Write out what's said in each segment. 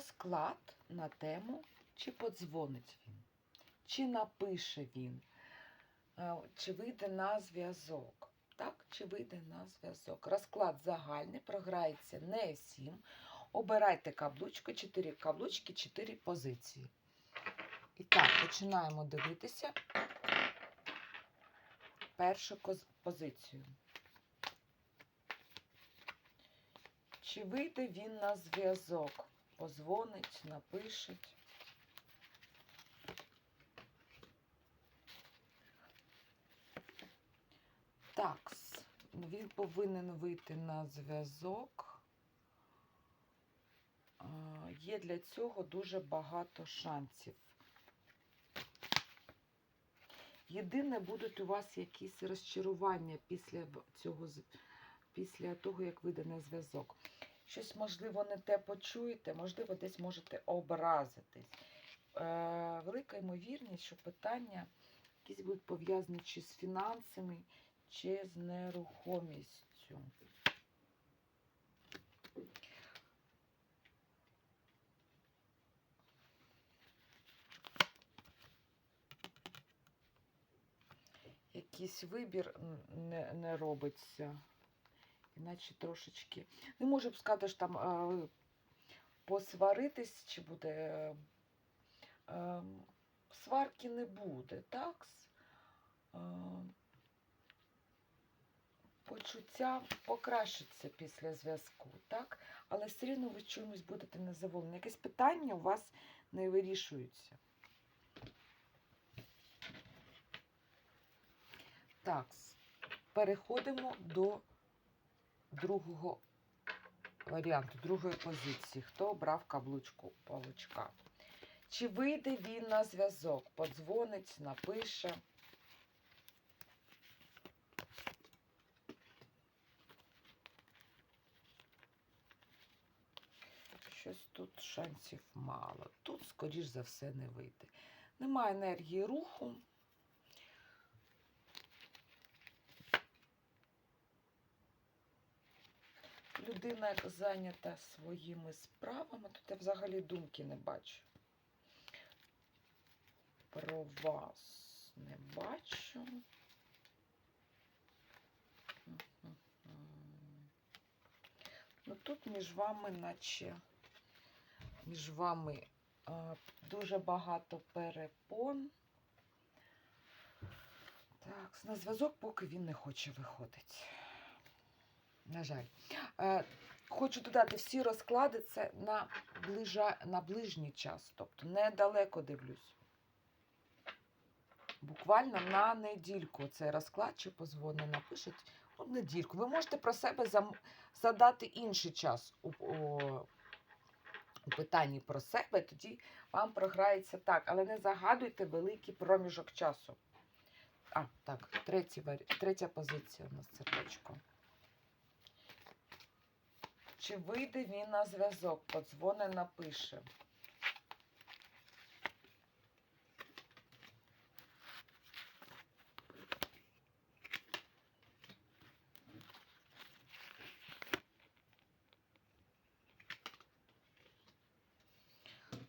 розклад на тему, чи подзвонить він, чи напише він, е, чи вийде на зв'язок. Так, чи вийде на зв'язок. Розклад загальний, програється не всім. Обирайте каблучку, 4 каблучки, 4 позиції. І так, починаємо дивитися першу позицію. Чи вийде він на зв'язок? Позвонить, напишеть. Так, він повинен вийти на зв'язок. Є для цього дуже багато шансів. Єдине, будуть у вас якісь розчарування після цього, після того, як вийде на зв'язок. Щось, можливо, не те почуєте, можливо, десь можете образитись. Е, велика ймовірність, що питання якісь будуть пов'язані чи з фінансами, чи з нерухомістю. Якийсь вибір не, не робиться. Іначе трошечки. Не можу б сказати, що там е, посваритись, чи буде. Е, е, сварки не буде, так? Е, почуття покращаться після зв'язку, так? Але все рівно ви чомусь будете незадоволені. Якесь питання у вас не вирішується. Так, переходимо до другого варіанту, другої позиції. Хто обрав каблучку павучка? Чи вийде він на зв'язок? Подзвонить, напише. Щось тут шансів мало. Тут, скоріш за все, не вийде. Немає енергії руху. Людина зайнята своїми справами, тут я взагалі думки не бачу. Про вас не бачу. Ну тут між вами, наче між вами а, дуже багато перепон. Так, на зв'язок, поки він не хоче виходити. На жаль. Е, хочу додати, всі розклади це на, ближа, на ближній час, тобто недалеко дивлюсь. Буквально на недільку цей розклад чи позвони напишуть. Ну, недільку. Ви можете про себе задати інший час у, у, у питанні про себе, тоді вам програється так. Але не загадуйте великий проміжок часу. А, так, варі- третя позиція у нас сердечко. Чи вийде він на зв'язок? Подзвони, напише.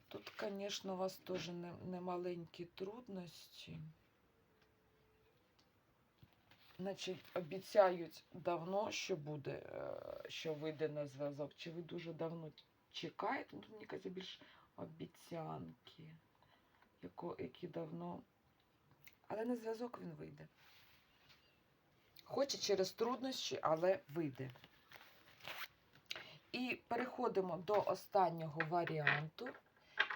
Тут, звісно, у вас теж немаленькі трудності. Значить, обіцяють давно, що буде, е, що вийде на зв'язок. Чи ви дуже давно чекаєте? Ну, мені кажеться, більш обіцянки, які давно. Але на зв'язок він вийде. Хоче через труднощі, але вийде. І переходимо до останнього варіанту.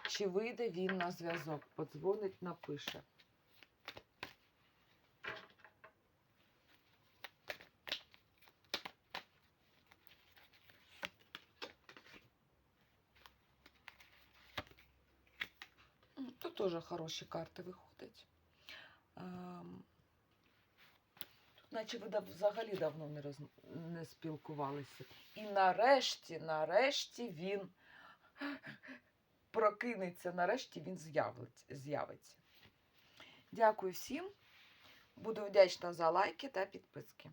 Чи вийде він на зв'язок? Подзвонить, напише. Теж хороші карти виходять. Тут, наче ви взагалі давно не, роз... не спілкувалися. І нарешті, нарешті він прокинеться, нарешті він з'явиться. Дякую всім. Буду вдячна за лайки та підписки.